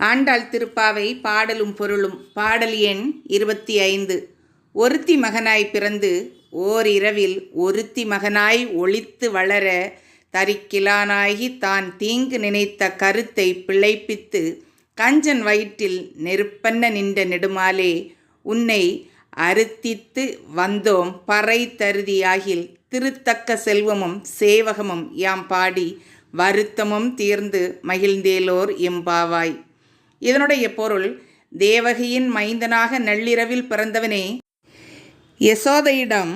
ஆண்டாள் திருப்பாவை பாடலும் பொருளும் பாடல் எண் இருபத்தி ஐந்து. ஒருத்தி மகனாய் பிறந்து ஓர் இரவில் ஒருத்தி மகனாய் ஒளித்து வளர தரிக்கிலானாகி தான் தீங்கு நினைத்த கருத்தை பிழைப்பித்து கஞ்சன் வயிற்றில் நெருப்பன்ன நின்ற நெடுமாலே உன்னை அறுத்தித்து வந்தோம் பறை தருதியாகில் திருத்தக்க செல்வமும் சேவகமும் யாம் பாடி வருத்தமும் தீர்ந்து மகிழ்ந்தேலோர் எம்பாவாய் இதனுடைய பொருள் தேவகியின் மைந்தனாக நள்ளிரவில் பிறந்தவனே. யசோதையிடம்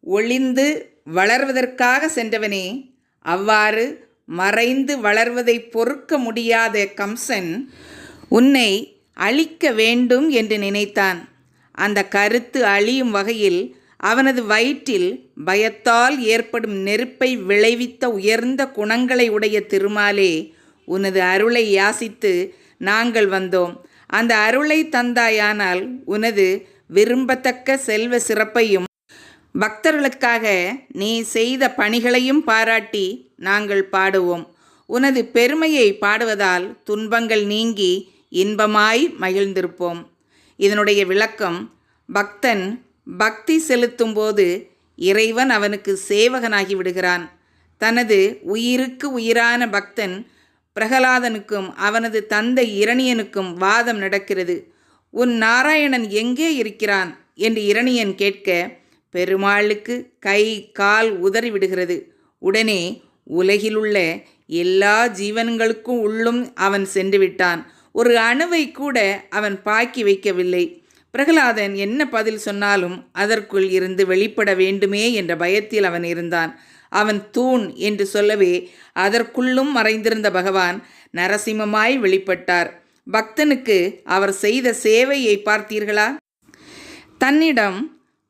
ஒளிந்து வளர்வதற்காக சென்றவனே. அவ்வாறு மறைந்து வளர்வதை பொறுக்க முடியாத கம்சன் உன்னை அழிக்க வேண்டும் என்று நினைத்தான். அந்த கருத்து அழியும் வகையில் அவனது வயிற்றில் பயத்தால் ஏற்படும் நெருப்பை விளைவித்த உயர்ந்த குணங்களை உடைய திருமாலே உனது அருளை யாசித்து நாங்கள் வந்தோம். அந்த அருளை தந்தாயானால் உனது விரும்பத்தக்க செல்வ சிறப்பையும் பக்தர்களுக்காக நீ செய்த பணிகளையும் பாராட்டி நாங்கள் பாடுவோம். உனது பெருமையை பாடுவதால் துன்பங்கள் நீங்கி இன்பமாய் மகிழ்ந்திருப்போம். இதனுடைய விளக்கம் பக்தன் பக்தி செலுத்தும்போது இறைவன் அவனுக்கு சேவகனாகி விடுகிறான். தனது உயிருக்கு உயிரான பக்தன் பிரகலாதனுக்கும் அவனது தந்தை இரணியனுக்கும் வாதம் நடக்கிறது. உன் நாராயணன் எங்கே இருக்கிறான்? என்று இரணியன் கேட்க பெருமாளுக்கு கை கால் உதறிவிடுகிறது உடனே உலகிலுள்ள எல்லா ஜீவன்களுக்கும் உள்ளும் அவன் சென்று விட்டான். ஒரு அணுவை கூட அவன் பாக்கி வைக்கவில்லை. பிரகலாதன் என்ன பதில் சொன்னாலும் அதற்குள் இருந்து வெளிப்பட வேண்டுமே என்ற பயத்தில் அவன் இருந்தான். அவன் தூண் என்று சொல்லவே அதற்குள்ளும் மறைந்திருந்த பகவான் நரசிம்மமாய் வெளிப்பட்டார். பக்தனுக்கு அவர் செய்த சேவையை பார்த்தீர்களா? தன்னிடம்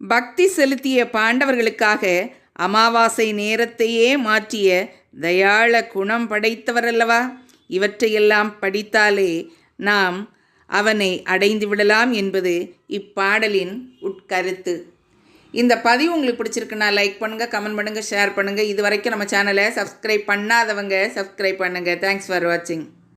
பக்தி செலுத்திய பாண்டவர்களுக்காக அமாவாசை நேரத்தையே மாற்றிய தயாள குணம் படைத்தவரல்லவா? இவற்றையெல்லாம் படித்தாலே நாம் அவனை அடைந்து விடலாம் என்பது இப்பாடலின் உட்கருத்து. இந்த பதிவு உங்களுக்கு பிடிச்சிருக்குன்னா லைக் பண்ணுங்கள் கமெண்ட் பண்ணுங்கள் ஷேர் பண்ணுங்கள் இது வரைக்கும் நம்ம சேனலை சப்ஸ்கிரைப் பண்ணாதவங்க சப்ஸ்கிரைப் பண்ணுங்கள் தேங்க்ஸ் ஃபார் வாட்சிங்